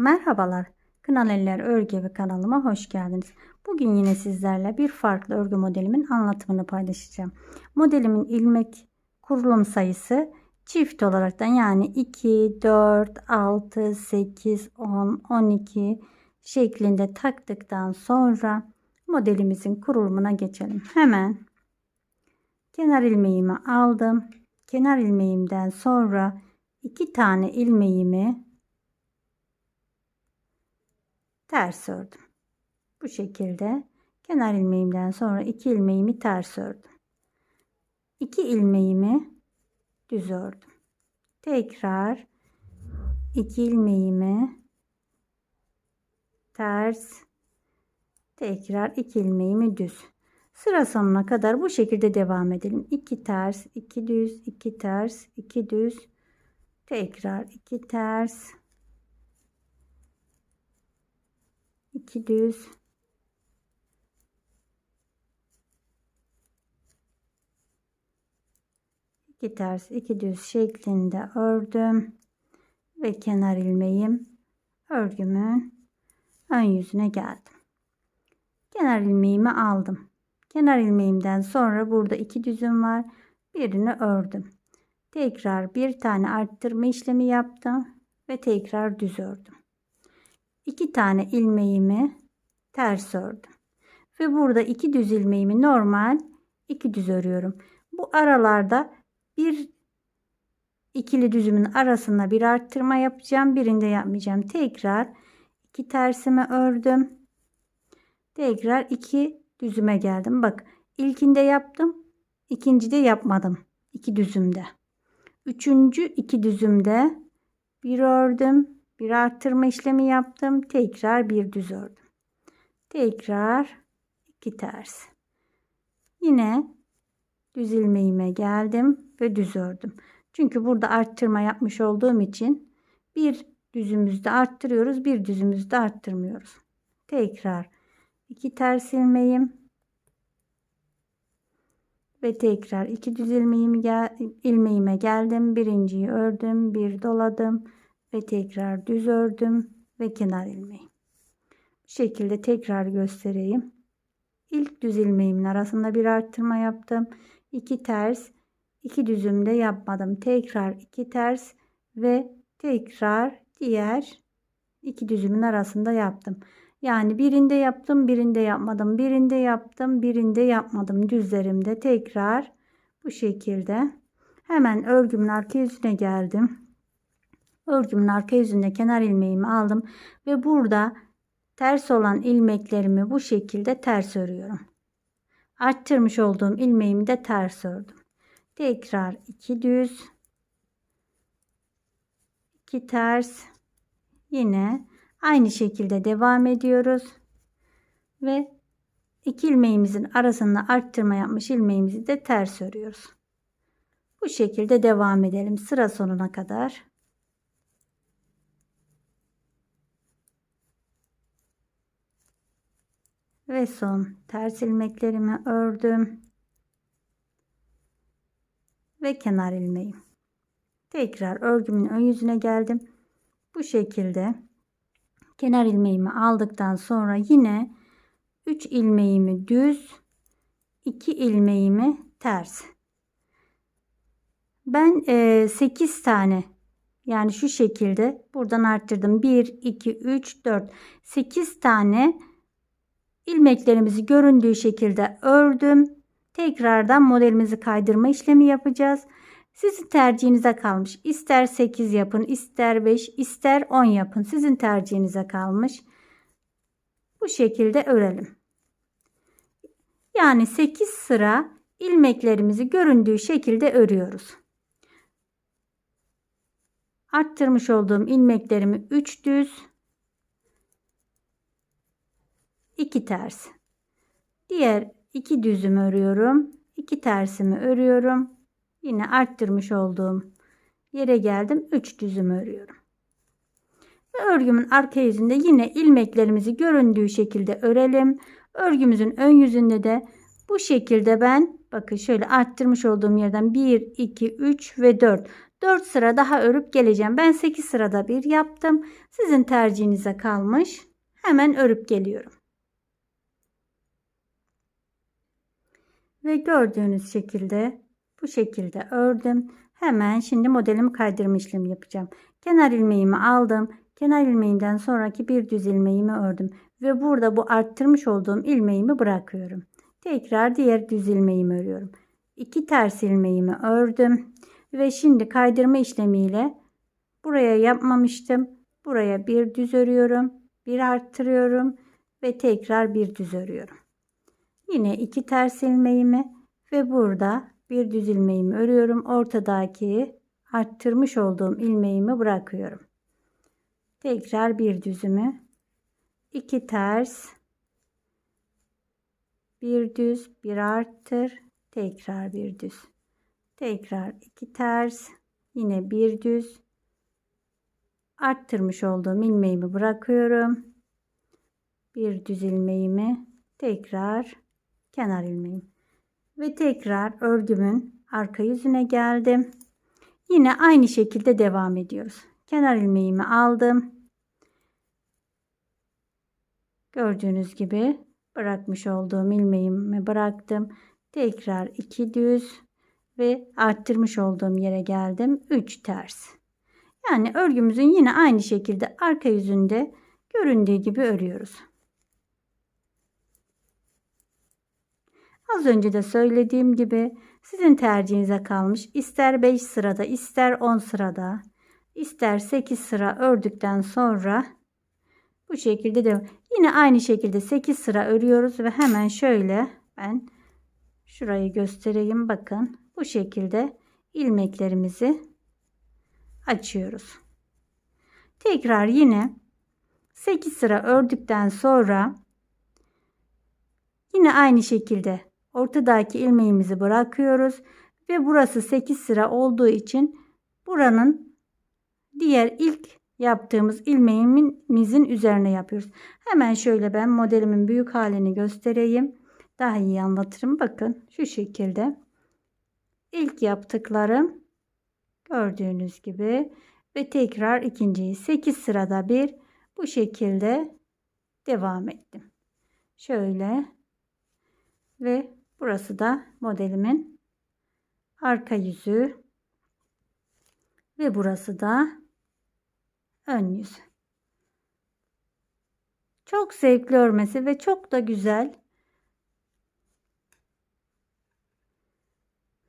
Merhabalar. Kınal Eller Örgü Evi kanalıma hoş geldiniz. Bugün yine sizlerle bir farklı örgü modelimin anlatımını paylaşacağım. Modelimin ilmek kurulum sayısı çift olaraktan yani 2, 4, 6, 8, 10, 12 şeklinde taktıktan sonra modelimizin kurulumuna geçelim. Hemen kenar ilmeğimi aldım. Kenar ilmeğimden sonra iki tane ilmeğimi ters ördüm. Bu şekilde kenar ilmeğimden sonra iki ilmeğimi ters ördüm. İki ilmeğimi düz ördüm. Tekrar iki ilmeğimi ters tekrar iki ilmeğimi düz. Sıra sonuna kadar bu şekilde devam edelim. 2 ters, 2 düz, 2 ters, 2 düz. Tekrar 2 ters, 2 düz. iki ters iki düz şeklinde ördüm ve kenar ilmeğim örgümün ön yüzüne geldim. Kenar ilmeğimi aldım. Kenar ilmeğimden sonra burada iki düzüm var. Birini ördüm. Tekrar bir tane arttırma işlemi yaptım ve tekrar düz ördüm. İki tane ilmeğimi ters ördüm. Ve burada iki düz ilmeğimi normal iki düz örüyorum. Bu aralarda bir ikili düzümün arasında bir arttırma yapacağım. Birinde yapmayacağım. Tekrar iki tersimi ördüm. Tekrar iki düzüme geldim. Bak ilkinde yaptım. ikincide yapmadım. iki düzümde. Üçüncü iki düzümde bir ördüm. Bir arttırma işlemi yaptım. Tekrar bir düz ördüm. Tekrar iki ters. Yine düz ilmeğime geldim ve düz ördüm. Çünkü burada arttırma yapmış olduğum için bir düzümüzde arttırıyoruz, bir düzümüzde arttırmıyoruz. Tekrar iki ters ilmeğim ve tekrar iki düz ilmeğimi gel, ilmeğime geldim. Birinciyi ördüm, bir doladım ve tekrar düz ördüm ve kenar ilmeği. Bu şekilde tekrar göstereyim. İlk düz ilmeğimin arasında bir arttırma yaptım. 2 ters, 2 düzümde yapmadım. Tekrar 2 ters ve tekrar diğer iki düzümün arasında yaptım. Yani birinde yaptım, birinde yapmadım. Birinde yaptım, birinde yapmadım. Düzlerimde tekrar bu şekilde. Hemen örgümün arka yüzüne geldim. Örgümün arka yüzünde kenar ilmeğimi aldım ve burada ters olan ilmeklerimi bu şekilde ters örüyorum. Arttırmış olduğum ilmeğimi de ters ördüm. Tekrar iki düz, iki ters, yine Aynı şekilde devam ediyoruz. Ve iki ilmeğimizin arasında arttırma yapmış ilmeğimizi de ters örüyoruz. Bu şekilde devam edelim sıra sonuna kadar. Ve son ters ilmeklerimi ördüm. Ve kenar ilmeğim. Tekrar örgümün ön yüzüne geldim. Bu şekilde kenar ilmeğimi aldıktan sonra yine 3 ilmeğimi düz 2 ilmeğimi ters ben e, 8 tane yani şu şekilde buradan arttırdım 1 2 3 4 8 tane ilmeklerimizi göründüğü şekilde ördüm tekrardan modelimizi kaydırma işlemi yapacağız sizin tercihinize kalmış. İster 8 yapın, ister 5, ister 10 yapın. Sizin tercihinize kalmış. Bu şekilde örelim. Yani 8 sıra ilmeklerimizi göründüğü şekilde örüyoruz. Arttırmış olduğum ilmeklerimi 3 düz, 2 ters. Diğer 2 düzümü örüyorum. 2 tersimi örüyorum. Yine arttırmış olduğum yere geldim. 3 düzüm örüyorum. Ve örgümün arka yüzünde yine ilmeklerimizi göründüğü şekilde örelim. Örgümüzün ön yüzünde de bu şekilde ben bakın şöyle arttırmış olduğum yerden 1, 2, 3 ve 4. 4 sıra daha örüp geleceğim. Ben 8 sırada bir yaptım. Sizin tercihinize kalmış. Hemen örüp geliyorum. Ve gördüğünüz şekilde bu şekilde ördüm. Hemen şimdi modelimi kaydırma işlemi yapacağım. Kenar ilmeğimi aldım. Kenar ilmeğinden sonraki bir düz ilmeğimi ördüm. Ve burada bu arttırmış olduğum ilmeğimi bırakıyorum. Tekrar diğer düz ilmeğimi örüyorum. İki ters ilmeğimi ördüm. Ve şimdi kaydırma işlemiyle buraya yapmamıştım. Buraya bir düz örüyorum. Bir arttırıyorum. Ve tekrar bir düz örüyorum. Yine iki ters ilmeğimi ve burada bir düz ilmeğimi örüyorum. Ortadaki arttırmış olduğum ilmeğimi bırakıyorum. Tekrar bir düzümü, iki ters, bir düz, bir arttır, tekrar bir düz. Tekrar iki ters, yine bir düz. Arttırmış olduğum ilmeğimi bırakıyorum. Bir düz ilmeğimi tekrar kenar ilmeğim ve tekrar örgümün arka yüzüne geldim. Yine aynı şekilde devam ediyoruz. Kenar ilmeğimi aldım. Gördüğünüz gibi bırakmış olduğum ilmeğimi bıraktım. Tekrar iki düz ve arttırmış olduğum yere geldim. 3 ters. Yani örgümüzün yine aynı şekilde arka yüzünde göründüğü gibi örüyoruz. Az önce de söylediğim gibi sizin tercihinize kalmış. İster 5 sırada, ister 10 sırada, ister 8 sıra ördükten sonra bu şekilde de yine aynı şekilde 8 sıra örüyoruz ve hemen şöyle ben şurayı göstereyim bakın. Bu şekilde ilmeklerimizi açıyoruz. Tekrar yine 8 sıra ördükten sonra yine aynı şekilde ortadaki ilmeğimizi bırakıyoruz ve burası 8 sıra olduğu için buranın diğer ilk yaptığımız ilmeğimizin üzerine yapıyoruz. Hemen şöyle ben modelimin büyük halini göstereyim. Daha iyi anlatırım. Bakın şu şekilde. ilk yaptıklarım gördüğünüz gibi ve tekrar ikinciyi 8 sırada bir bu şekilde devam ettim. Şöyle ve Burası da modelimin arka yüzü ve burası da ön yüzü. Çok zevkli örmesi ve çok da güzel.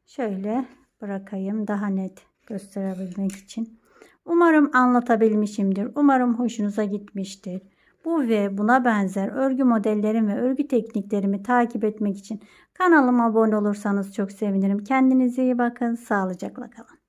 Şöyle bırakayım daha net gösterebilmek için. Umarım anlatabilmişimdir. Umarım hoşunuza gitmiştir. Bu ve buna benzer örgü modellerimi ve örgü tekniklerimi takip etmek için kanalıma abone olursanız çok sevinirim. Kendinize iyi bakın. Sağlıcakla kalın.